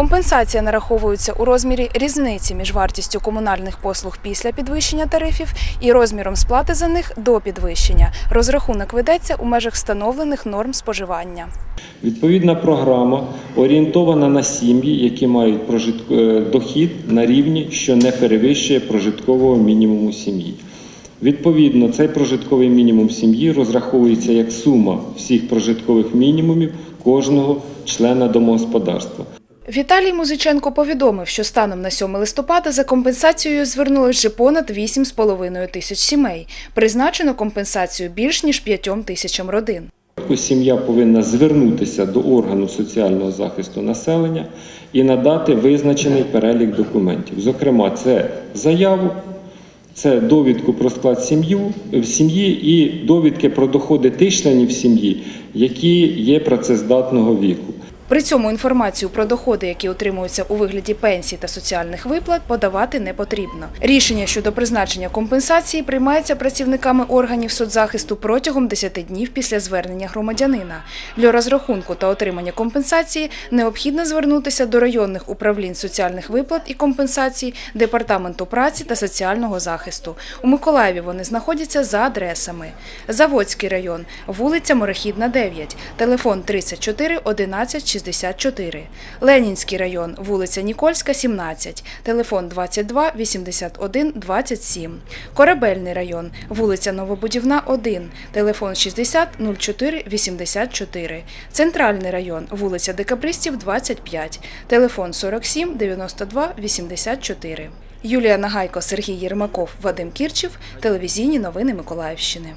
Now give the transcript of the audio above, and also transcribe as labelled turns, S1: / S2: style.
S1: Компенсація нараховується у розмірі різниці між вартістю комунальних послуг після підвищення тарифів і розміром сплати за них до підвищення. Розрахунок ведеться у межах встановлених норм споживання.
S2: Відповідна програма орієнтована на сім'ї, які мають е, дохід на рівні, що не перевищує прожиткового мінімуму сім'ї. Відповідно, цей прожитковий мінімум сім'ї розраховується як сума всіх прожиткових мінімумів кожного члена домогосподарства.
S1: Віталій Музиченко повідомив, що станом на 7 листопада за компенсацією звернулось вже понад 8,5 тисяч сімей. Призначено компенсацію більш ніж 5 тисячам родин.
S2: Сім'я повинна звернутися до органу соціального захисту населення і надати визначений перелік документів. Зокрема, це заяву, це довідку про склад в сім'ї і довідки про доходи тих членів сім'ї, які є працездатного віку.
S1: При цьому інформацію про доходи, які отримуються у вигляді пенсій та соціальних виплат, подавати не потрібно. Рішення щодо призначення компенсації приймається працівниками органів соцзахисту протягом 10 днів після звернення громадянина. Для розрахунку та отримання компенсації необхідно звернутися до районних управлінь соціальних виплат і компенсацій Департаменту праці та соціального захисту. У Миколаєві вони знаходяться за адресами: Заводський район, вулиця Морехідна, 9, телефон 34 11 64. Ленінський район, вулиця Нікольська, 17, телефон 22 81 27. Корабельний район, вулиця Новобудівна, 1, телефон 60 04 84. Центральний район, вулиця Декабристів, 25, телефон 47 92 84. Юлія Нагайко, Сергій Єрмаков, Вадим Кірчів, телевізійні новини Миколаївщини.